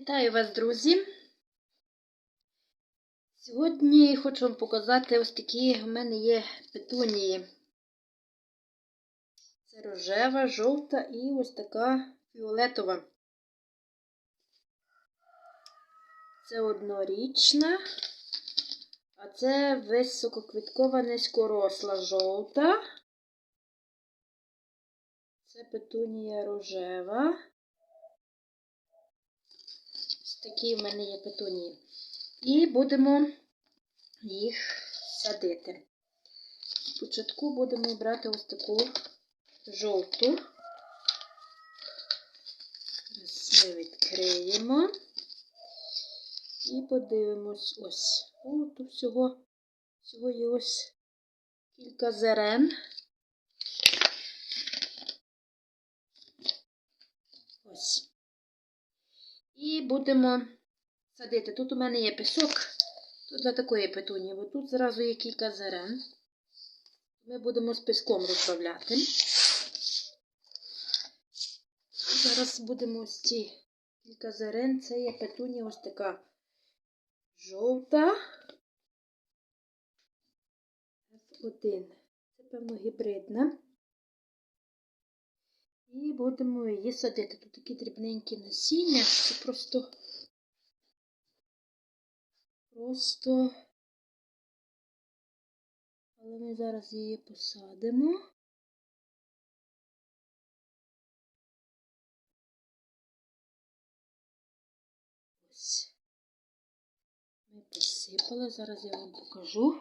Вітаю вас, друзі! Сьогодні хочу вам показати ось такі в мене є петунії. Це рожева, жовта і ось така фіолетова. Це однорічна, а це висококвіткова низькоросла жовта. Це петунія рожева. Ось такі в мене є петунії. І будемо їх садити. Спочатку будемо брати ось таку жовту. Зараз ми відкриємо. І подивимось ось. О, тут всього, всього є ось кілька зерен. Ось. І будемо садити. Тут у мене є пісок, тут для такої петунії, бо тут зразу є кілька зерен. Ми будемо з піском розбавляти. Зараз будемо ось ці кілька зерен. Це є петунія ось така жовта. F1. Це, певно, гібридна. І будемо її садити. Тут такі дрібненькі насіння, що просто просто, але ми зараз її посадимо. Ось. Ми посипали, зараз я вам покажу.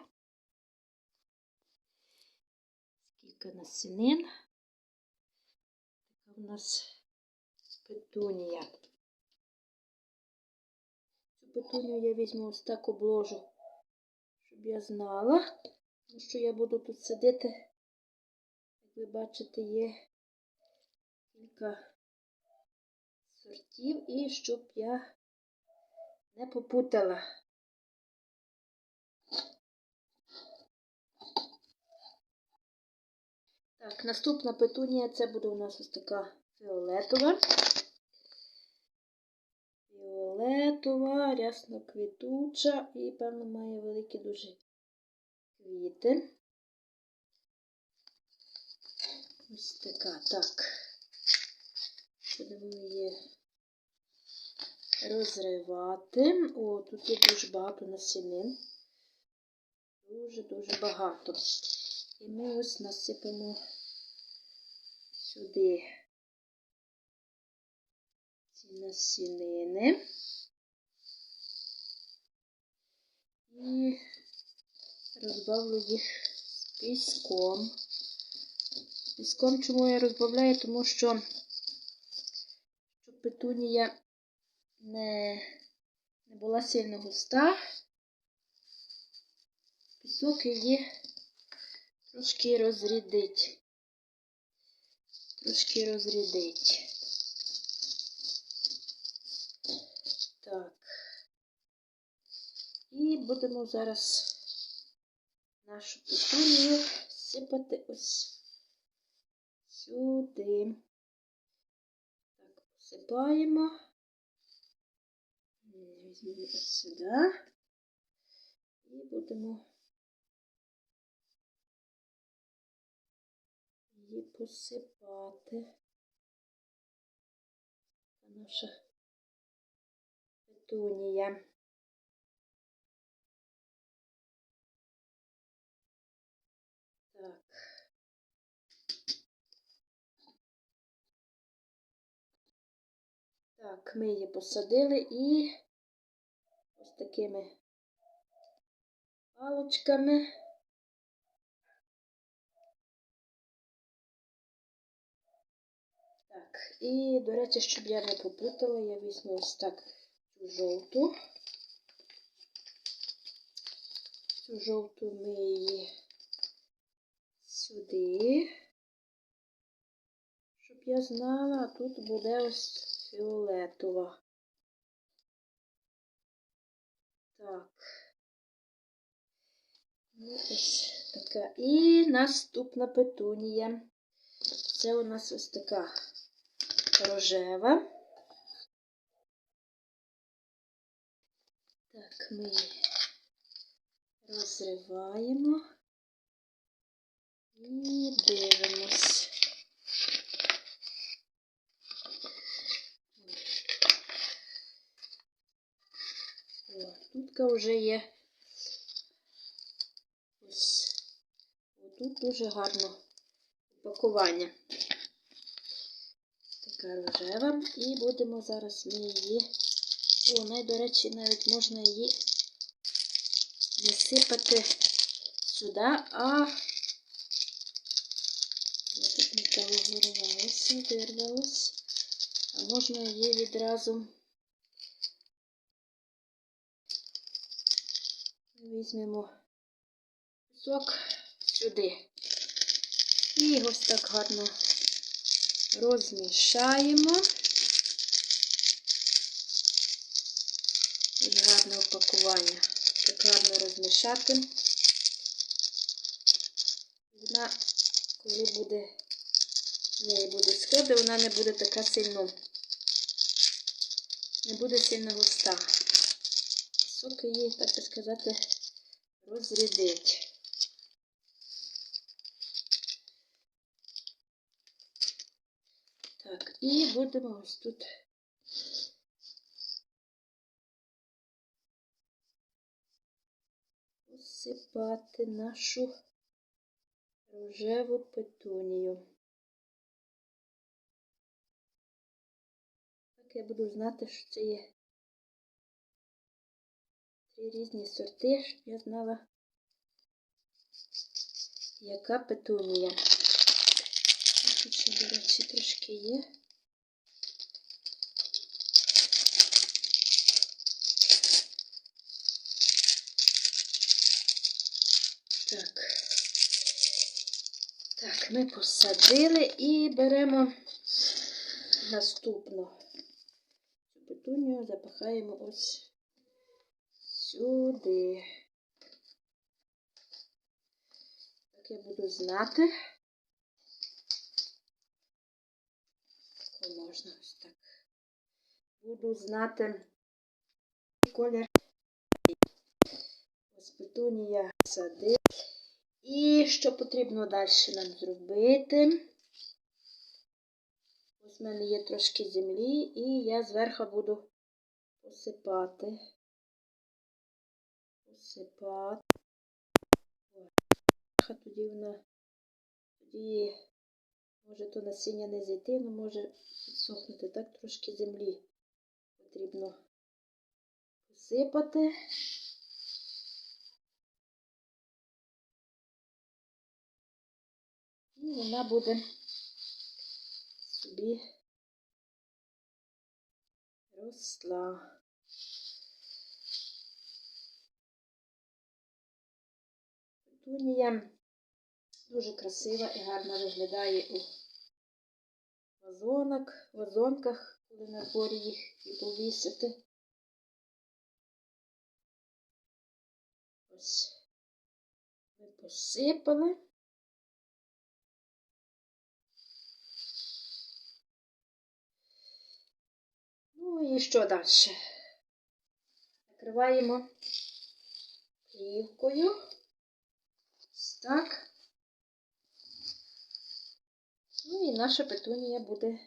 Скільки насінин. В нас петунія. Цю петунію я візьму ось так обложу, щоб я знала, тому що я буду тут сидіти, як ви бачите, є кілька сортів і щоб я не попутала. Так, наступна петунія це буде у нас ось така фіолетова. Фіолетова, рясно квітуча і, певно, має великі дуже квіти. Ось така, так. Будемо її розривати. О, тут є дуже багато насінин. Дуже-дуже багато. І ми ось насипемо сюди ці насінини і розбавлю їх з піском. Піском чому я розбавляю? Тому що щоб петунія не, не була сильно густа, пісок її трошки розрідить. Трошки розрідить. Так. І будемо зараз нашу петунію сипати ось сюди. Так, посипаємо. Візьмемо ось сюди. І будемо її посипати. Це наша петунія. Так. Так, ми її посадили і ось такими палочками. І, до речі, щоб я не попутала, я візьму ось так цю жовту. Цю жовту ми її сюди, щоб я знала, тут буде ось фіолетова. Так. Ну, ось така. І наступна петунія. Це у нас ось така рожева. Так, ми розриваємо і дивимось. О, вже є ось тут дуже гарно упакування. Така рожева. І будемо зараз ми її. О, най, до речі, навіть можна її засипати сюди, а я тут не того вирвалося, вирвалось. А можна її відразу візьмемо кусок сюди. І ось так гарно розмішаємо. І гарне упакування. Так гарно розмішати. Вона, коли буде, неї буде сходи, вона не буде така сильно, не буде сильно густа. Соки її, так би сказати, розрядить. Так, і будемо ось тут посипати нашу рожеву петунію. Так я буду знати, що це є три різні сорти, щоб я знала, яка петунія. Тут до речі, трошки є. Так. Так, ми посадили і беремо наступну петунію, запихаємо ось сюди. Так я буду знати. О, можна ось так. Буду знати колір. Ось петунія сади. І що потрібно далі нам зробити? Ось в мене є трошки землі, і я зверху буду посипати. Посипати. Тоді вона, тоді, може, то насіння не зійти, але може підсохнути. Так трошки землі потрібно посипати. І вона буде собі росла. Петунія дуже красива і гарно виглядає у вазонах, вазонках, коли на дворі їх і повісити. Ось ми посипали. Ну і що далі? Накриваємо плівкою. Ось так. І наша петунія буде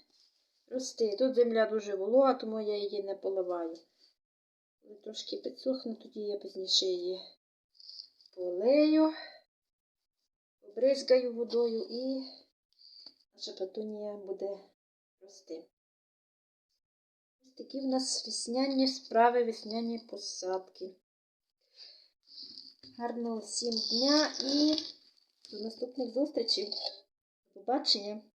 рости. Тут земля дуже волога, тому я її не поливаю. Коли трошки підсохне, тоді я пізніше її полею, обризгаю водою і наша петунія буде рости. Ось такі в нас весняні справи, весняні посадки. Гарного всім дня і до наступних зустрічей. До побачення!